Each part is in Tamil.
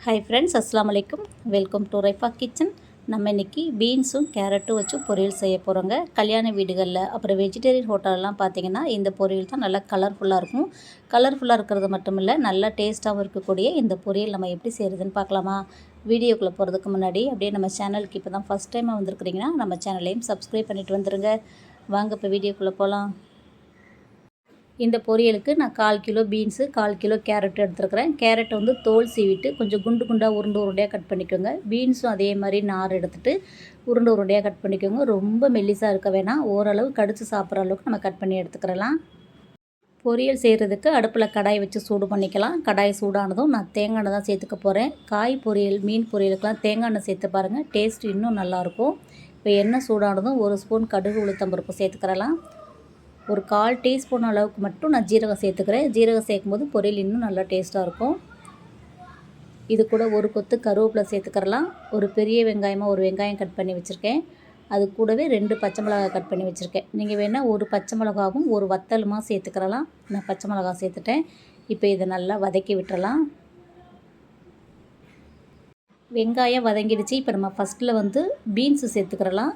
ஹாய் ஃப்ரெண்ட்ஸ் அஸ்லாம் அலைக்கும் வெல்கம் டு ரைஃபா கிச்சன் நம்ம இன்றைக்கி பீன்ஸும் கேரட்டும் வச்சு பொரியல் செய்ய போகிறோங்க கல்யாண வீடுகளில் அப்புறம் வெஜிடேரியன் ஹோட்டல்லாம் பார்த்தீங்கன்னா இந்த பொரியல் தான் நல்லா கலர்ஃபுல்லாக இருக்கும். கலர்ஃபுல்லாக இருக்கிறது மட்டும் இல்லை நல்லா டேஸ்ட்டாகவும் இருக்கக்கூடிய இந்த பொரியல் நம்ம எப்படி செய்கிறதுன்னு பார்க்கலாமா வீடியோக்குள்ளே போகிறதுக்கு முன்னாடி அப்படியே நம்ம சேனலுக்கு இப்போ தான் ஃபஸ்ட் டைமாக வந்திருக்கிறீங்கன்னா நம்ம சேனலையும் சப்ஸ்கிரைப் பண்ணிட்டு வந்துடுங்க வாங்க இப்போ வீடியோக்குள்ளே போகலாம் இந்த பொரியலுக்கு நான் கால் கிலோ பீன்ஸு கால் கிலோ கேரட் எடுத்துருக்கிறேன். கேரட் வந்து தோல் சீவிட்டு கொஞ்சம் குண்டு குண்டாக உருண்டை உருண்டையாக கட் பண்ணிக்கோங்க. பீன்ஸும் அதே மாதிரி நார் எடுத்துகிட்டு உருண்டை உருண்டையாக கட் பண்ணிக்கோங்க. ரொம்ப மெல்லிசாக இருக்க வேணாம். ஓரளவு கடித்து சாப்பிட்ற அளவுக்கு நம்ம கட் பண்ணி எடுத்துக்கிறலாம். பொரியல் செய்கிறதுக்கு அடுப்பில் கடாய் வச்சு சூடு பண்ணிக்கலாம். கடாய் சூடானதும் நான் தேங்காய் எண்ணெய் தான் சேர்த்துக்க போகிறேன் காய் பொரியல் மீன் பொரியலுக்கெலாம் தேங்காய் எண்ணெய் சேர்த்து பாருங்கள் டேஸ்ட் இன்னும் நல்லாயிருக்கும் இப்போ எண்ணெய் சூடானதும் ஒரு ஸ்பூன் கடுகு உளுத்தம்பருப்பு சேர்த்துக்கிறலாம். ஒரு கால் டீஸ்பூன் அளவுக்கு மட்டும் நான் ஜீரகம் சேர்த்துக்கிறேன். ஜீரகம் சேர்க்கும்போது பொரியல் இன்னும் நல்லா டேஸ்ட்டாக இருக்கும். இது கூட ஒரு கொத்து கருவேப்பிலை சேர்த்துக்கிறலாம். ஒரு பெரிய வெங்காயமாக ஒரு வெங்காயம் கட் பண்ணி வச்சுருக்கேன். அது கூடவே ரெண்டு பச்சை மிளகாய் கட் பண்ணி வச்சுருக்கேன். நீங்கள் வேணால் ஒரு பச்சை மிளகாவும் ஒரு வத்தலுமாக சேர்த்துக்கிறலாம். நான் பச்சை மிளகா சேர்த்துட்டேன். இப்போ இதை நல்லா வதக்கி விட்டுறலாம். வெங்காயம் வதங்கிடுச்சு. இப்போ நம்ம ஃபஸ்ட்டில் வந்து பீன்ஸு சேர்த்துக்கிறலாம்.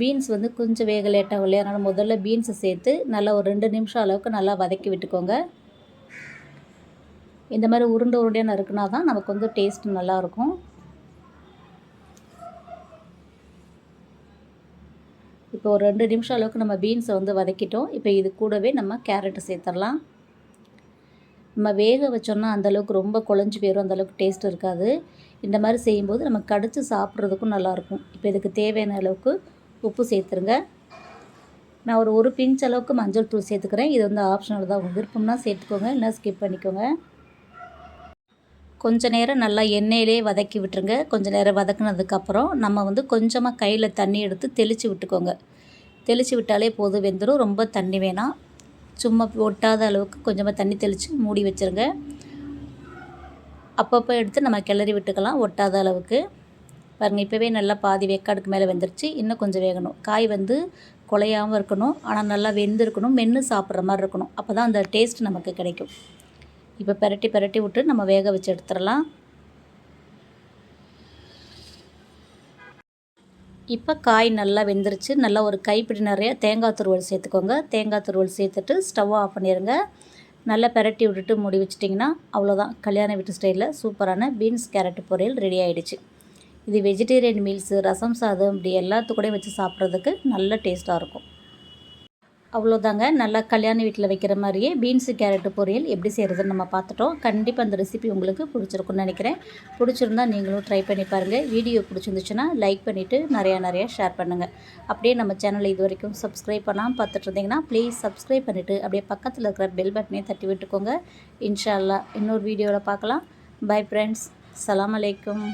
பீன்ஸ் வந்து கொஞ்சம் வேக லேட்டாகும் இல்லையா அதனால் முதல்ல பீன்ஸை சேர்த்து நல்லா ஒரு ரெண்டு நிமிஷம் அளவுக்கு நல்லா வதக்கி விட்டுக்கோங்க. இந்த மாதிரி உருண்டை உருண்டையாக நறுக்குனா தான் நமக்கு வந்து டேஸ்ட் நல்லாயிருக்கும். இப்போ ஒரு ரெண்டு நிமிஷம் அளவுக்கு நம்ம பீன்ஸை வந்து வதக்கிட்டோம். இப்போ இது கூடவே நம்ம கேரட்டை சேர்த்துடலாம். நம்ம வேக வச்சோம்னா அந்தளவுக்கு ரொம்ப குழஞ்சி போயிடும் அந்தளவுக்கு டேஸ்ட் இருக்காது. இந்த மாதிரி செய்யும்போது நம்ம கடித்து சாப்பிட்றதுக்கும் நல்லாயிருக்கும். இப்போ இதுக்கு தேவையான அளவுக்கு உப்பு சேர்த்துருங்க. நான் ஒரு ஒரு பிஞ்ச் அளவுக்கு மஞ்சள் தூள் சேர்த்துக்கிறேன். இது வந்து ஆப்ஷனல் தான். உங்கள் விருப்பம்னா சேர்த்துக்கோங்க. இல்லைனா ஸ்கிப் பண்ணிக்கோங்க. கொஞ்ச நேரம் நல்லா எண்ணெயிலே வதக்கி விட்டுருங்க. கொஞ்ச நேரம் வதக்குனதுக்கப்புறம் நம்ம வந்து கொஞ்சமாக கையில் தண்ணி எடுத்து தெளித்து விட்டுக்கோங்க. தெளித்து விட்டாலே போதும் வெந்துடும் ரொம்ப தண்ணி வேணாம். சும்மா ஒட்டாத அளவுக்கு கொஞ்சமாக தண்ணி தெளித்து மூடி வச்சுருங்க. அப்பப்போ எடுத்து நம்ம கிளறி விட்டுக்கலாம். ஒட்டாத அளவுக்கு. பாருங்கள் இப்போவே நல்லா பாதி வேக்காடுக்கு மேலே வெந்துருச்சு. இன்னும் கொஞ்சம் வேகணும். காய் வந்து குலையாமல் இருக்கணும். ஆனால் நல்லா வெந்திருக்கணும். மென்று சாப்பிட்ற மாதிரி இருக்கணும். அப்போ தான் அந்த டேஸ்ட் நமக்கு கிடைக்கும். இப்போ பெரட்டி பெரட்டி விட்டு நம்ம வேக வச்சு எடுத்துடலாம். இப்போ காய் நல்லா வெந்துருச்சு. நல்லா ஒரு கைப்பிடி நிறைய தேங்காய் துருவல் சேர்த்துக்கோங்க. தேங்காய் துருவல் சேர்த்துட்டு ஸ்டவ் ஆஃப் பண்ணிடுங்க நல்லா பெரட்டி விட்டுட்டு மூடி வச்சிட்டிங்கன்னா அவ்வளோதான் கல்யாண வீட்டு ஸ்டைலில் சூப்பரான பீன்ஸ் கேரட் பொரியல் ரெடி ஆகிடுச்சு இது வெஜிடேரியன் மீல்ஸு ரசம் சாதம் இப்படி எல்லாத்துக்கூடையும் வச்சு சாப்பிட்றதுக்கு நல்ல டேஸ்ட்டாக இருக்கும். அவ்வளோதாங்க நல்லா கல்யாண வீட்டில் வைக்கிற மாதிரியே பீன்ஸு கேரட்டு பொரியல் எப்படி செய்கிறதுன்னு நம்ம பார்த்துட்டோம். கண்டிப்பாக அந்த ரெசிபி உங்களுக்கு பிடிச்சிருக்குன்னு நினைக்கிறேன். பிடிச்சிருந்தா நீங்களும் ட்ரை பண்ணி பாருங்கள் வீடியோ பிடிச்சிருந்துச்சுன்னா லைக் பண்ணிவிட்டு நிறையா நிறையா ஷேர் பண்ணுங்கள் அப்படியே நம்ம சேனலை இது வரைக்கும் சப்ஸ்கிரைப் பண்ணாமல் பார்த்துட்டு இருந்தீங்கன்னா ப்ளீஸ் சப்ஸ்கிரைப் பண்ணிவிட்டு அப்படியே பக்கத்தில் இருக்கிற பெல் பட்டனையும் தட்டி விட்டுக்கோங்க. இன்ஷால்லா இன்னொரு வீடியோவில் பார்க்கலாம். பை ஃப்ரெண்ட்ஸ் சலாம் அலைக்கும்